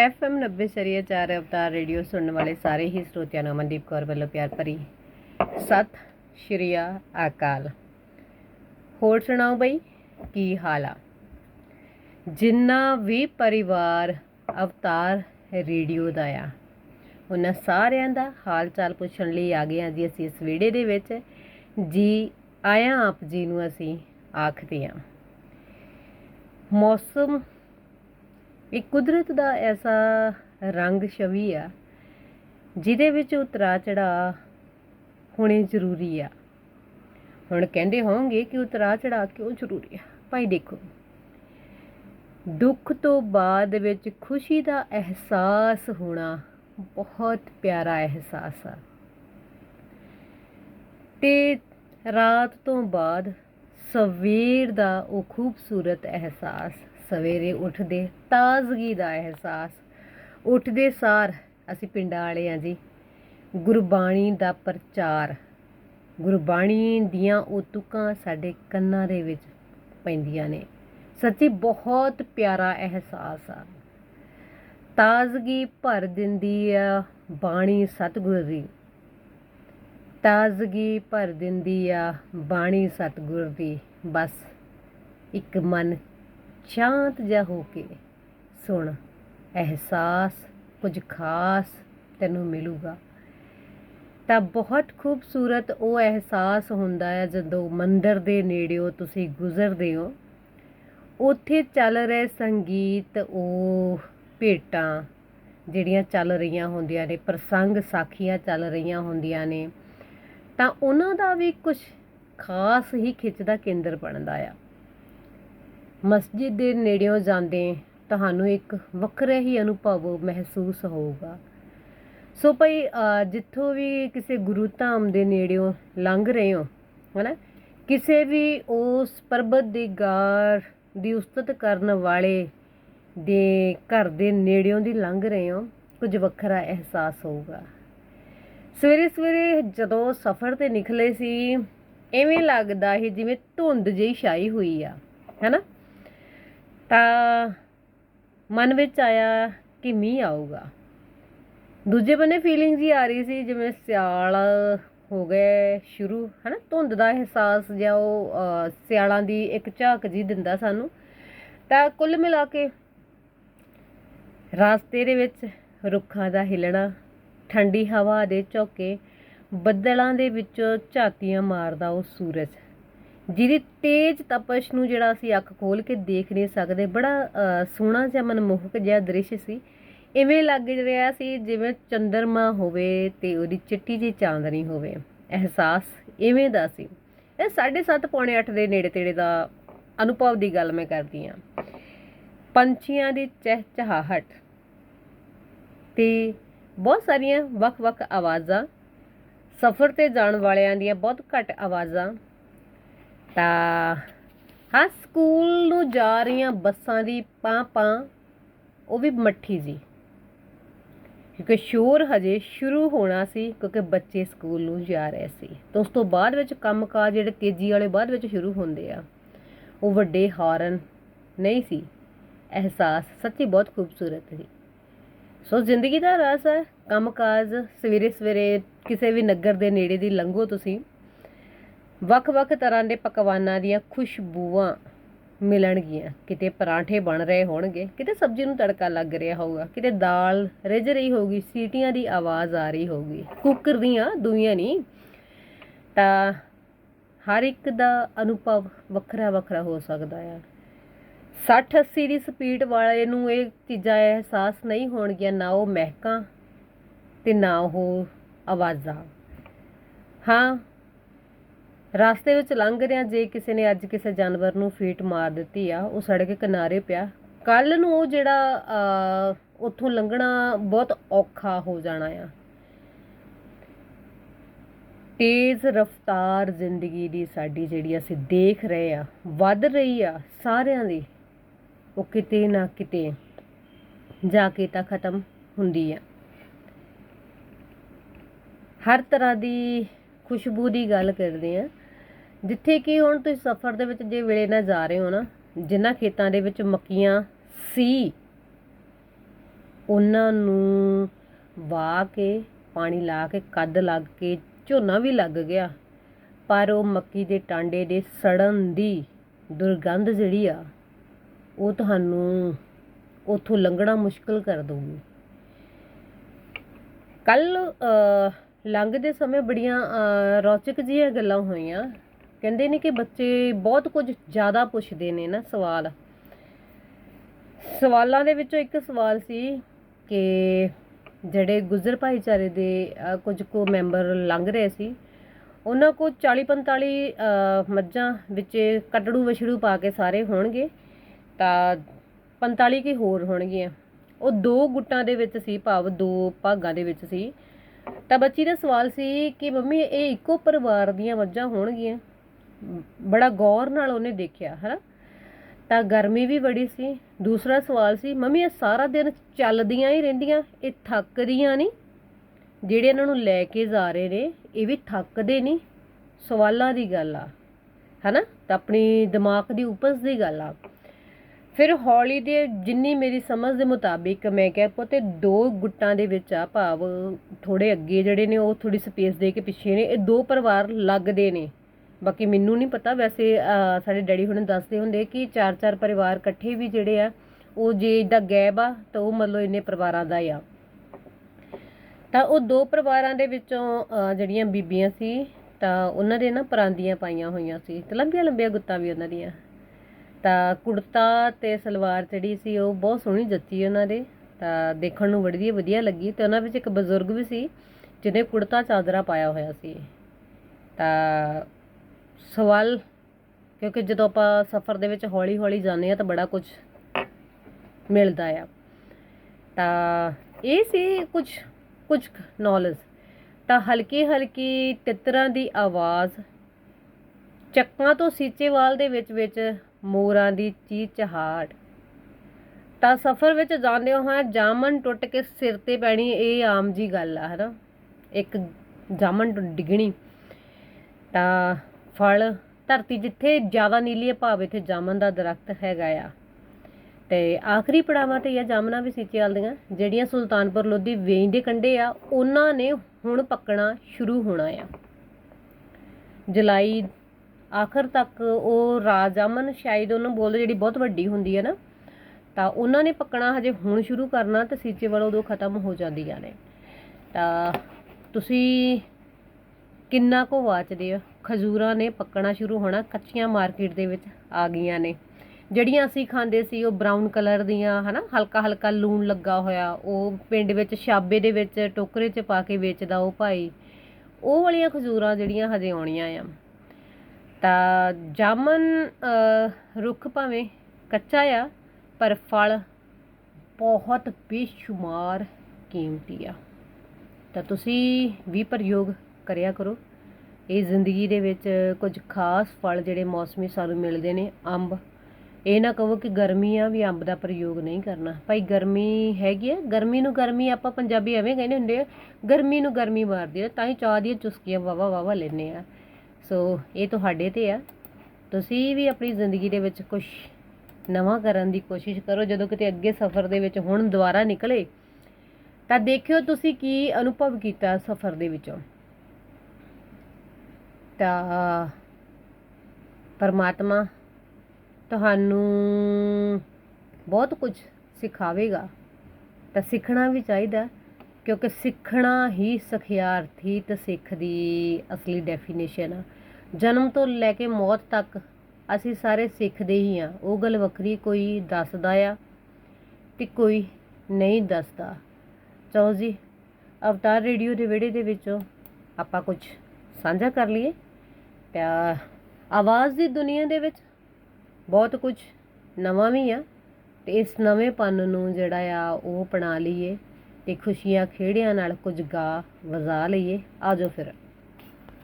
FM 90 ਸਰੀਆ ਚਾਰ ਅਵਤਾਰ radio ਸੁਣਨ ਵਾਲੇ ਸਾਰੇ ਹੀ ਸਰੋਤਿਆਂ ਨੂੰ ਅਮਨਦੀਪ ਕੌਰ ਵੱਲੋਂ ਪਿਆਰ ਭਰੀ ਸਤਿ ਸ਼੍ਰੀ ਅਕਾਲ। ਹੋਰ ਸੁਣਾਓ ਬਈ, ਕੀ ਹਾਲ ਆ? ਜਿੰਨਾ ਵੀ ਪਰਿਵਾਰ ਅਵਤਾਰ ਰੇਡੀਓ ਦਾ ਆ, ਉਹਨਾਂ ਸਾਰਿਆਂ ਦਾ ਹਾਲ ਚਾਲ ਪੁੱਛਣ ਲਈ ਆ ਗਏ ਹਾਂ ਜੀ ਅਸੀਂ ਇਸ ਵੀਡੀਓ ਦੇ ਵਿੱਚ। ਜੀ ਆਇਆ ਆਪ ਜੀ ਨੂੰ ਅਸੀਂ ਆਖਦੇ ਹਾਂ ਮੌਸਮ ਇਹ ਕੁਦਰਤ ਦਾ ਐਸਾ ਰੰਗ ਛਵੀ ਆ, ਜਿਹਦੇ ਵਿੱਚ ਉਤਰਾ ਚੜਾ ਹੋਣੇ ਜ਼ਰੂਰੀ ਆ। ਹੁਣ ਕਹਿੰਦੇ ਹੋਣਗੇ ਕਿ ਉਤਰਾ ਚੜਾ ਕਿਉਂ ਜ਼ਰੂਰੀ ਆ? ਭਾਈ ਦੇਖੋ, ਦੁੱਖ ਤੋਂ ਬਾਅਦ ਵਿੱਚ ਖੁਸ਼ੀ ਦਾ ਅਹਿਸਾਸ ਹੋਣਾ ਬਹੁਤ ਪਿਆਰਾ ਅਹਿਸਾਸ ਆ। ਤੇ ਰਾਤ ਤੋਂ ਬਾਅਦ ਸਵੇਰ ਦਾ ਉਹ ਖੂਬਸੂਰਤ ਅਹਿਸਾਸ ਸਵੇਰੇ ਉੱਠਦੇ ਤਾਜ਼ਗੀ ਦਾ ਅਹਿਸਾਸ। ਉੱਠਦੇ ਸਾਰ ਅਸੀਂ ਪਿੰਡਾਂ ਵਾਲੇ ਆ ਜੀ। ਗੁਰਬਾਣੀ ਦਾ ਪ੍ਰਚਾਰ। ਗੁਰਬਾਣੀ ਦੀਆਂ ਉਹ ਤੁਕਾਂ ਸਾਡੇ ਕੰਨਾਂ ਦੇ ਵਿੱਚ ਪੈਂਦੀਆਂ ਨੇ। ਸੱਚੀ ਬਹੁਤ ਪਿਆਰਾ ਅਹਿਸਾਸ ਆ। ਤਾਜ਼ਗੀ ਭਰ ਦਿੰਦੀ ਆ ਬਾਣੀ ਸਤਿਗੁਰ ਦੀ। ਤਾਜ਼ਗੀ ਭਰ ਦਿੰਦੀ ਆ ਬਾਣੀ ਸਤਿਗੁਰ ਦੀ। ਬਸ ਇੱਕ ਮਨ ਸ਼ਾਂਤ ਜਿਹਾ ਹੋ ਕੇ ਸੁਣ, ਅਹਿਸਾਸ ਕੁਝ ਖਾਸ ਤੈਨੂੰ ਮਿਲੂਗਾ। ਤਾਂ ਬਹੁਤ ਖੂਬਸੂਰਤ ਉਹ ਅਹਿਸਾਸ ਹੁੰਦਾ ਹੈ ਜਦੋਂ ਮੰਦਰ ਦੇ ਨੇੜਿਓ ਤੁਸੀਂ ਗੁਜ਼ਰਦੇ ਹੋ। ਉੱਥੇ ਚੱਲ ਰਹੇ ਸੰਗੀਤ, ਉਹ ਭੇਟਾਂ ਜਿਹੜੀਆਂ ਚੱਲ ਰਹੀਆਂ ਹੁੰਦੀਆਂ ਨੇ, ਪ੍ਰਸੰਗ ਸਾਖੀਆਂ ਚੱਲ ਰਹੀਆਂ ਹੁੰਦੀਆਂ ਨੇ, ਤਾਂ ਉਹਨਾਂ ਦਾ ਵੀ ਕੁਝ ਖਾਸ ਹੀ ਖਿੱਚ ਦਾ ਕੇਂਦਰ ਬਣਦਾ ਆ। ਮਸਜਿਦ ਦੇ ਨੇੜਿਓਂ ਜਾਂਦੇ ਤੁਹਾਨੂੰ ਇੱਕ ਵੱਖਰਾ ਹੀ ਅਨੁਭਵ ਮਹਿਸੂਸ ਹੋਊਗਾ। ਸੋ ਭਈ ਜਿੱਥੋਂ ਵੀ ਕਿਸੇ ਗੁਰੂ ਧਾਮ ਦੇ ਨੇੜਿਓਂ ਲੰਘ ਰਹੇ ਹੋ, ਹਨਾ? ਕਿਸੇ ਵੀ ਉਸ ਪਰਬਤ ਦੀ ਗਾਰ ਦੀ ਉਸਤਤ ਕਰਨ ਵਾਲੇ ਦੇ ਘਰ ਦੇ ਨੇੜਿਓਂ ਦੀ ਲੰਘ ਰਹੇ ਹੋ, ਕੁਝ ਵੱਖਰਾ ਅਹਿਸਾਸ ਹੋਊਗਾ। ਸਵੇਰੇ ਸਵੇਰੇ ਜਦੋਂ ਸਫ਼ਰ ਤੇ ਨਿਕਲੇ ਸੀ, ਐਵੇਂ ਲੱਗਦਾ ਸੀ ਜਿਵੇਂ ਧੁੰਦ ਜਿਹੀ ਛਾਈ ਹੋਈ ਆ, ਹੈਨਾ? ਤਾਂ ਮਨ ਵਿੱਚ ਆਇਆ ਕਿ ਮੀਂਹ ਆਊਗਾ। ਦੂਜੇ ਬੰਨੇ ਫੀਲਿੰਗ ਜੀ ਆ ਰਹੀ ਸੀ, ਜਿਵੇਂ ਸਿਆਲ ਹੋ ਗਏ ਸ਼ੁਰੂ, ਹਨਾ? ਧੁੰਦ ਦਾ ਅਹਿਸਾਸ ਜਾਂ ਉਹ ਸਿਆਲਾਂ ਦੀ ਇੱਕ ਝਾਕ ਜੀ ਦਿੰਦਾ ਸਾਨੂੰ। ਤਾਂ ਕੁੱਲ ਮਿਲਾ ਕੇ ਰਾਸਤੇ ਦੇ ਵਿੱਚ ਰੁੱਖਾਂ ਦਾ ਹਿਲਣਾ, ਠੰਡੀ ਹਵਾ ਦੇ ਝੋਕੇ, ਬੱਦਲਾਂ ਦੇ ਵਿੱਚੋਂ ਝਾਤੀਆਂ ਮਾਰਦਾ ਉਹ ਸੂਰਜ। ਜਿਹਦੀ ਤੇਜ਼ ਤਪਸ਼ ਨੂੰ ਜਿਹੜਾ ਅਸੀਂ ਅੱਖ ਖੋਲ ਕੇ ਦੇਖ ਨਹੀਂ ਸਕਦੇ, ਬੜਾ ਸੋਹਣਾ ਜਿਹਾ ਮਨਮੋਹਕ ਜਿਹਾ ਦ੍ਰਿਸ਼ ਸੀ। ਇਵੇਂ ਲੱਗ ਰਿਹਾ ਸੀ ਜਿਵੇਂ ਚੰਦਰਮਾ ਹੋਵੇ ਤੇ ਉਹਦੀ ਚਿੱਟੀ ਜਿਹੀ ਚਾਂਦਨੀ ਹੋਵੇ। ਅਹਿਸਾਸ ਇਵੇਂ ਦਾ ਸੀ। ਇਹ 7:30 ਪੌਣੇ 8 ਦੇ ਨੇੜੇ ਤੇੜੇ ਦਾ ਅਨੁਭਵ ਦੀ ਗੱਲ ਮੈਂ ਕਰਦੀ ਹਾਂ। ਪੰਛੀਆਂ ਦੀ ਚਹਿਚਹਾਹਟ ਤੇ ਬਹੁਤ ਸਾਰੀਆਂ ਵੱਖ-ਵੱਖ ਆਵਾਜ਼ਾਂ, ਸਫ਼ਰ ਤੇ ਜਾਣ ਵਾਲਿਆਂ ਦੀਆਂ ਬਹੁਤ ਘੱਟ ਆਵਾਜ਼ਾਂ ਤਾਂ ਹਾਂ, ਸਕੂਲ ਨੂੰ ਜਾ ਰਹੀਆਂ ਬੱਸਾਂ ਦੀ ਪਾਂ ਪਾਂ, ਉਹ ਵੀ ਮੱਠੀ ਜੀ। ਕਿਉਂਕਿ ਸ਼ੋਰ ਹਜੇ ਸ਼ੁਰੂ ਹੋਣਾ ਸੀ, ਕਿਉਂਕਿ ਬੱਚੇ ਸਕੂਲ ਨੂੰ ਜਾ ਰਹੇ ਸੀ। ਤਾਂ ਉਸ ਤੋਂ ਬਾਅਦ ਵਿੱਚ ਕੰਮਕਾਜ ਜਿਹੜੇ ਤੇਜ਼ੀ ਵਾਲੇ ਬਾਅਦ ਵਿੱਚ ਸ਼ੁਰੂ ਹੁੰਦੇ ਆ, ਉਹ ਵੱਡੇ ਹਾਰਨ ਨਹੀਂ ਸੀ। ਅਹਿਸਾਸ ਸੱਚੀ ਬਹੁਤ ਖੂਬਸੂਰਤ ਸੀ। ਸੋ ਜ਼ਿੰਦਗੀ ਦਾ ਰਸ ਹੈ, ਕੰਮਕਾਜ ਸਵੇਰੇ ਸਵੇਰੇ ਕਿਸੇ ਵੀ ਨਗਰ ਦੇ ਨੇੜੇ ਦੀ ਲੰਘੋ ਤੁਸੀਂ। ਵੱਖ-ਵੱਖ ਤਰ੍ਹਾਂ ਦੇ ਪਕਵਾਨਾਂ ਦੀਆਂ ਖੁਸ਼ਬੂਆਂ ਮਿਲਣਗੀਆਂ। ਕਿਤੇ ਪਰਾਂਠੇ ਬਣ ਰਹੇ ਹੋਣਗੇ, ਕਿਤੇ ਸਬਜ਼ੀ ਨੂੰ ਤੜਕਾ ਲੱਗ ਰਿਹਾ ਹੋਊਗਾ, ਕਿਤੇ ਦਾਲ ਰਿੱਝ ਰਹੀ ਹੋਊਗੀ, ਸੀਟੀਆਂ ਦੀ ਆਵਾਜ਼ ਆ ਰਹੀ ਹੋਊਗੀ, ਕੁੱਕਰ ਦੀਆਂ ਦੂਈਆਂ ਨਹੀਂ ਤਾਂ ਹਰ ਇੱਕ ਦਾ ਅਨੁਭਵ ਵੱਖਰਾ ਵੱਖਰਾ ਹੋ ਸਕਦਾ ਆ। 60 80 ਦੀ ਸਪੀਡ ਵਾਲੇ ਨੂੰ ਇਹ ਚੀਜ਼ਾਂ ਅਹਿਸਾਸ ਨਹੀਂ ਹੋਣਗੀਆਂ, ਨਾ ਉਹ ਮਹਿਕਾਂ ਤੇ ਨਾ ਉਹ ਆਵਾਜ਼ਾਂ। ਹਾਂ ਰਸਤੇ ਵਿੱਚ ਲੰਘ ਰਿਹਾ ਜੇ ਕਿਸੇ ਨੇ ਅੱਜ ਕਿਸੇ ਜਾਨਵਰ ਨੂੰ ਫੀਟ ਮਾਰ ਦਿੱਤੀ ਆ ਉਹ ਸੜਕ ਕਿਨਾਰੇ ਪਿਆ। ਕੱਲ ਨੂੰ ਉਹ ਜਿਹੜਾ ਅਹ, ਉੱਥੋਂ ਲੰਘਣਾ ਬਹੁਤ ਔਖਾ ਹੋ ਜਾਣਾ ਆ। ਤੇਜ਼ ਰਫ਼ਤਾਰ ਜ਼ਿੰਦਗੀ ਦੀ ਸਾਡੀ ਜਿਹੜੀ ਅਸੀਂ ਦੇਖ ਰਹੇ ਆ ਵੱਧ ਰਹੀ ਆ ਸਾਰਿਆਂ ਦੀ ਉਹ ਕਿਤੇ ਨਾ ਕਿਤੇ ਜਾ ਕੇ ਤਾਂ ਖਤਮ ਹੁੰਦੀ ਆ। ਹਰ ਤਰ੍ਹਾਂ ਦੀ ਖੁਸ਼ਬੂ ਦੀ ਗੱਲ ਕਰਦੇ ਆ। ਜਿੱਥੇ ਕਿ ਹੁਣ ਤੁਸੀਂ ਸਫ਼ਰ ਦੇ ਵਿੱਚ ਜੇ ਵੇਲੇ ਨਾਲ ਜਾ ਰਹੇ ਹੋ ਨਾ, ਜਿਨ੍ਹਾਂ ਖੇਤਾਂ ਦੇ ਵਿੱਚ ਮੱਕੀਆਂ ਸੀ, ਉਹਨਾਂ ਨੂੰ ਵਾਹ ਕੇ, ਪਾਣੀ ਲਾ ਕੇ, ਕੱਦ ਲੱਗ ਕੇ, ਝੋਨਾ ਵੀ ਲੱਗ ਗਿਆ। ਪਰ ਉਹ ਮੱਕੀ ਦੇ ਟਾਂਡੇ ਦੇ ਸੜਨ ਦੀ ਦੁਰਗੰਧ ਜਿਹੜੀ ਆ, ਉਹ ਤੁਹਾਨੂੰ ਉਥੋਂ ਲੰਘਣਾ ਮੁਸ਼ਕਲ ਕਰ ਦਊਗੀ। ਕੱਲ ਲੰਘਦੇ ਸਮੇਂ ਬੜੀਆਂ ਰੌਚਕ ਜਿਹੀਆਂ ਗੱਲਾਂ ਹੋਈਆਂ। ਕਹਿੰਦੇ ਨੇ ਕਿ ਬੱਚੇ ਬਹੁਤ ਕੁਝ ਜ਼ਿਆਦਾ ਪੁੱਛਦੇ ਨੇ ਨਾ ਸਵਾਲ। ਸਵਾਲਾਂ ਦੇ ਵਿੱਚੋਂ ਇੱਕ ਸਵਾਲ ਸੀ ਕਿ ਜਿਹੜੇ ਗੁੱਜਰ ਭਾਈਚਾਰੇ ਦੇ ਕੁਝ ਕੁ ਮੈਂਬਰ ਲੰਘ ਰਹੇ ਸੀ, ਉਹਨਾਂ ਕੋਲ 40 45 ਮੱਝਾਂ ਵਿੱਚ ਕੱਟੜੂ ਵਛੜੂ ਪਾ ਕੇ ਸਾਰੇ ਹੋਣਗੇ ਤਾਂ 45 ਕੀ ਹੋਰ ਹੋਣਗੀਆਂ। ਉਹ ਦੋ ਗੁੱਟਾਂ ਦੇ ਵਿੱਚ ਸੀ ਭਾਵ, ਦੋ ਭਾਗਾਂ ਦੇ ਵਿੱਚ ਸੀ। ਤਾਂ ਬੱਚੀ ਦਾ ਸਵਾਲ ਸੀ ਕਿ ਮੰਮੀ, ਇਹ ਇੱਕੋ ਪਰਿਵਾਰ ਦੀਆਂ ਮੱਝਾਂ ਹੋਣਗੀਆਂ? ਬੜਾ ਗੌਰ ਨਾਲ ਉਹਨੇ ਦੇਖਿਆ, ਹਨਾ? ਤਾਂ ਗਰਮੀ ਵੀ ਬੜੀ ਸੀ। ਦੂਸਰਾ ਸਵਾਲ ਸੀ, ਮੰਮੀ, ਇਹ ਸਾਰਾ ਦਿਨ ਚੱਲਦੀਆਂ ਹੀ ਰਹਿੰਦੀਆਂ, ਇਹ ਥੱਕਦੀਆਂ ਨਹੀਂ? ਜਿਹੜੇ ਇਹਨਾਂ ਨੂੰ ਲੈ ਕੇ ਜਾ ਰਹੇ ਨੇ, ਇਹ ਵੀ ਥੱਕਦੇ ਨਹੀਂ? ਸਵਾਲਾਂ ਦੀ ਗੱਲ ਆ, ਹਨਾ? ਤਾਂ ਆਪਣੀ ਦਿਮਾਗ ਦੀ ਉਪਜ ਦੀ ਗੱਲ ਆ। ਫਿਰ ਹੌਲੀ ਦੇ ਜਿੰਨੀ ਮੇਰੀ ਸਮਝ ਦੇ ਮੁਤਾਬਿਕ ਮੈਂ ਕਿਹਾ, ਪੁੱਤੇ ਦੋ ਗੁੱਟਾਂ ਦੇ ਵਿੱਚ ਆ ਭਾਵ ਥੋੜੇ ਅੱਗੇ ਜਿਹੜੇ ਨੇ, ਉਹ ਥੋੜੀ ਸਪੇਸ ਦੇ ਕੇ ਪਿੱਛੇ ਨੇ, ਇਹ ਦੋ ਪਰਿਵਾਰ ਲੱਗਦੇ ਨੇ। ਬਾਕੀ ਮੈਨੂੰ ਨਹੀਂ ਪਤਾ, ਵੈਸੇ ਸਾਡੇ ਡੈਡੀ ਹੁਣੇ ਦੱਸਦੇ ਹੁੰਦੇ ਕਿ ਚਾਰ ਚਾਰ ਪਰਿਵਾਰ ਇਕੱਠੇ ਵੀ ਜਿਹੜੇ ਆ, ਉਹ ਜੇ ਇਦਾਂ ਗੈਬ ਆ, ਤਾਂ ਉਹ ਮਤਲਬ ਇੰਨੇ ਪਰਿਵਾਰਾਂ ਦਾ ਆ। ਤਾਂ ਉਹ ਦੋ ਪਰਿਵਾਰਾਂ ਦੇ ਵਿੱਚੋਂ ਜਿਹੜੀਆਂ ਬੀਬੀਆਂ ਸੀ, ਤਾਂ ਉਹਨਾਂ ਦੇ ਨਾ ਪਰਾਂਦੀਆਂ ਪਾਈਆਂ ਹੋਈਆਂ ਸੀ। ਤੇ ਲੰਬੀਆਂ ਲੰਬੀਆਂ ਗੁੱਤਾਂ ਵੀ ਉਹਨਾਂ ਦੀਆਂ। ਤਾਂ ਕੁੜਤਾ ਤੇ ਸਲਵਾਰ ਜਿਹੜੀ ਸੀ, ਉਹ ਬਹੁਤ ਸੋਹਣੀ ਜੱਚੀ ਉਹਨਾਂ ਦੇ। ਤਾਂ ਦੇਖਣ ਨੂੰ ਬੜੀ ਵਧੀਆ ਲੱਗੀ। ਤੇ ਉਹਨਾਂ ਵਿੱਚ ਇੱਕ ਬਜ਼ੁਰਗ ਵੀ ਸੀ, ਜਿਹਨੇ ਕੁੜਤਾ ਚਾਦਰਾ ਪਾਇਆ ਹੋਇਆ ਸੀ। ਤਾਂ ਸਵਾਲ, ਕਿਉਂਕਿ ਜਦੋਂ ਆਪਾਂ ਸਫ਼ਰ ਦੇ ਵਿੱਚ ਹੌਲੀ ਹੌਲੀ ਜਾਂਦੇ ਆ ਤਾਂ ਬੜਾ ਕੁਝ ਮਿਲਦਾ ਆ। ਤਾਂ ਇਹ ਸੀ ਕੁਝ ਕੁਝ ਨੌਲੇਜ ਤਾਂ ਹਲਕੀ ਹਲਕੀ ਤਿੱਤਰਾਂ ਦੀ ਆਵਾਜ਼ ਚੱਕਾਂ ਤੋਂ ਸੀਚੇਵਾਲ ਦੇ ਵਿੱਚ ਵਿੱਚ ਮੋਰਾਂ ਦੀ ਚੀਚਹਾਟ। ਤਾਂ ਸਫ਼ਰ ਵਿੱਚ ਜਾਂਦੇ ਹਾਂ ਜਾਮਨ ਟੁੱਟ ਕੇ ਸਿਰ ਤੇ ਪੈਣੀ ਇਹ ਆਮ ਜੀ ਗੱਲ ਆ, ਹਨਾ? ਇੱਕ ਜਾਮਨ ਟੁੱਟ ਡਿੱਗਣੀ। ਤਾਂ ਫਲ, ਧਰਤੀ ਜਿੱਥੇ ਜ਼ਿਆਦਾ ਨੀਲੀ ਹੈ, ਭਾਵ ਇੱਥੇ ਜਾਮਨ ਦਾ ਦਰਖਤ ਹੈਗਾ ਆ। ਤੇ ਆਖਰੀ ਪੜਾਵਾਂ ਤੇ ਇਹ ਜਾਮਨਾ ਵੀ ਸੀਚੇਵਾਲ ਦੀਆਂ ਜਿਹੜੀਆਂ ਸੁਲਤਾਨਪੁਰ ਲੋਧੀ ਵੇਈਂ ਦੇ ਕੰਢੇ ਆ, ਉਹਨਾਂ ਨੇ ਹੁਣ ਪੱਕਣਾ ਸ਼ੁਰੂ ਹੋਣਾ ਆ। ਜੁਲਾਈ ਆਖਰ ਤੱਕ ਉਹ ਰਾਜਾਮਨ ਸ਼ਾਇਦ ਉਹਨੂੰ ਬੋਲਦੇ ਜਿਹੜੀ ਬਹੁਤ ਵੱਡੀ ਹੁੰਦੀ ਹੈ ਨਾ, ਤਾਂ ਉਹਨਾਂ ਨੇ ਪੱਕਣਾ ਹਜੇ ਹੁਣ ਸ਼ੁਰੂ ਕਰਨਾ ਤੇ ਸੀਚੇਵਾਲ ਉਦੋਂ ਖਤਮ ਹੋ ਜਾਂਦੀਆਂ ਨੇ। ਤਾਂ ਤੁਸੀਂ ਕਿੰਨਾ ਕੁ ਵਾਚਦੇ ਆ ਖਜੂਰਾਂ ਨੇ ਪੱਕਣਾ ਸ਼ੁਰੂ ਹੋਣਾ, ਕੱਚੀਆਂ ਮਾਰਕੀਟ ਦੇ ਵਿੱਚ ਆ ਗਈਆਂ ਨੇ। ਜਿਹੜੀਆਂ ਅਸੀਂ ਖਾਂਦੇ ਸੀ, ਉਹ ਬਰਾਊਨ ਕਲਰ ਦੀਆਂ, ਹਨਾ ਹਲਕਾ ਹਲਕਾ ਲੂਣ ਲੱਗਾ ਹੋਇਆ, ਉਹ ਪਿੰਡ ਵਿੱਚ ਛਾਬੇ ਦੇ ਵਿੱਚ ਟੋਕਰੇ 'ਚ ਪਾ ਕੇ ਵੇਚਦਾ ਉਹ ਭਾਈ। ਉਹ ਵਾਲੀਆਂ ਖਜੂਰਾਂ ਜਿਹੜੀਆਂ ਹਜੇ ਆਉਣੀਆਂ ਆ। ਤਾਂ ਜਾਮਨ ਰੁੱਖ ਭਾਵੇਂ ਕੱਚਾ ਆ, ਪਰ ਫਲ ਬਹੁਤ ਬੇਸ਼ੁਮਾਰ ਕੀਮਤੀ ਆ। ਤਾਂ ਤੁਸੀਂ ਵੀ ਪ੍ਰਯੋਗ ਕਰਿਆ ਕਰੋ। ਇਹ ਜ਼ਿੰਦਗੀ ਦੇ ਵਿੱਚ ਕੁਝ ਖਾਸ ਫਲ ਜਿਹੜੇ ਮੌਸਮੀ ਸਾਨੂੰ ਮਿਲਦੇ ਨੇ, ਅੰਬ। ਇਹ ਨਾ ਕਹੋ ਕਿ ਗਰਮੀ ਆ ਵੀ ਅੰਬ ਦਾ ਪ੍ਰਯੋਗ ਨਹੀਂ ਕਰਨਾ। ਭਾਈ ਗਰਮੀ ਹੈਗੀ ਆ, ਗਰਮੀ ਨੂੰ ਗਰਮੀ ਆਪਾਂ ਪੰਜਾਬੀ ਐਵੇਂ ਕਹਿੰਦੇ ਹੁੰਦੇ ਆ, ਗਰਮੀ ਨੂੰ ਗਰਮੀ ਮਾਰਦੀ ਆ, ਤਾਂ ਹੀ ਚਾਹ ਦੀਆਂ ਚੁਸਕੀਆਂ ਵਾਵਾ ਵਾਵਾ ਲੈਨੇ ਆ। ਸੋ ਇਹ ਤੁਹਾਡੇ ਤੇ ਆ। ਤੁਸੀਂ ਵੀ ਆਪਣੀ ਜ਼ਿੰਦਗੀ ਦੇ ਵਿੱਚ ਕੁਝ ਨਵਾਂ ਕਰਨ ਦੀ ਕੋਸ਼ਿਸ਼ ਕਰੋ। ਜਦੋਂ ਕਿਤੇ ਅੱਗੇ ਸਫ਼ਰ ਦੇ ਵਿੱਚ ਹੁਣ ਦੁਬਾਰਾ ਨਿਕਲੇ, ਤਾਂ ਦੇਖਿਓ ਤੁਸੀਂ ਕੀ ਅਨੁਭਵ ਕੀਤਾ ਸਫ਼ਰ ਦੇ ਵਿੱਚੋਂ। ਤਾਂ ਪਰਮਾਤਮਾ ਤੁਹਾਨੂੰ ਬਹੁਤ ਕੁਝ ਸਿਖਾਵੇਗਾ। ਤਾਂ ਸਿੱਖਣਾ ਵੀ ਚਾਹੀਦਾ, ਕਿਉਂਕਿ ਸਿੱਖਣਾ ਹੀ ਸਖਿਆਰਥੀ ਤੇ ਸਿੱਖ ਦੀ ਅਸਲੀ ਡੈਫੀਨੇਸ਼ਨ ਆ। ਜਨਮ ਤੋਂ ਲੈ ਕੇ ਮੌਤ ਤੱਕ ਅਸੀਂ ਸਾਰੇ ਸਿੱਖਦੇ ਹੀ ਆ। ਉਹ ਗੱਲ ਵੱਖਰੀ, ਕੋਈ ਦੱਸਦਾ ਆ ਤੇ ਕੋਈ ਨਹੀਂ ਦੱਸਦਾ। ਚਲੋ ਜੀ, ਅਵਤਾਰ ਰੇਡੀਓ ਦੇ ਵਿਹੜੇ ਦੇ ਵਿੱਚੋਂ ਆਪਾਂ ਕੁਝ ਸਾਂਝਾ ਕਰ ਲਈਏ। ਤਾਂ ਆਵਾਜ਼ ਦੀ ਦੁਨੀਆ ਦੇ ਵਿੱਚ ਬਹੁਤ ਕੁਝ ਨਵਾਂ ਵੀ ਆ ਤੇ ਇਸ ਨਵੇਂ ਪਨ ਨੂੰ ਜਿਹੜਾ ਆ ਉਹ ਅਪਣਾ ਲਈਏ ਤੇ ਖੁਸ਼ੀਆਂ ਖੇੜਿਆਂ ਨਾਲ ਕੁਝ ਗਾ ਵਜਾ ਲਈਏ। ਆਜੋ ਫਿਰ।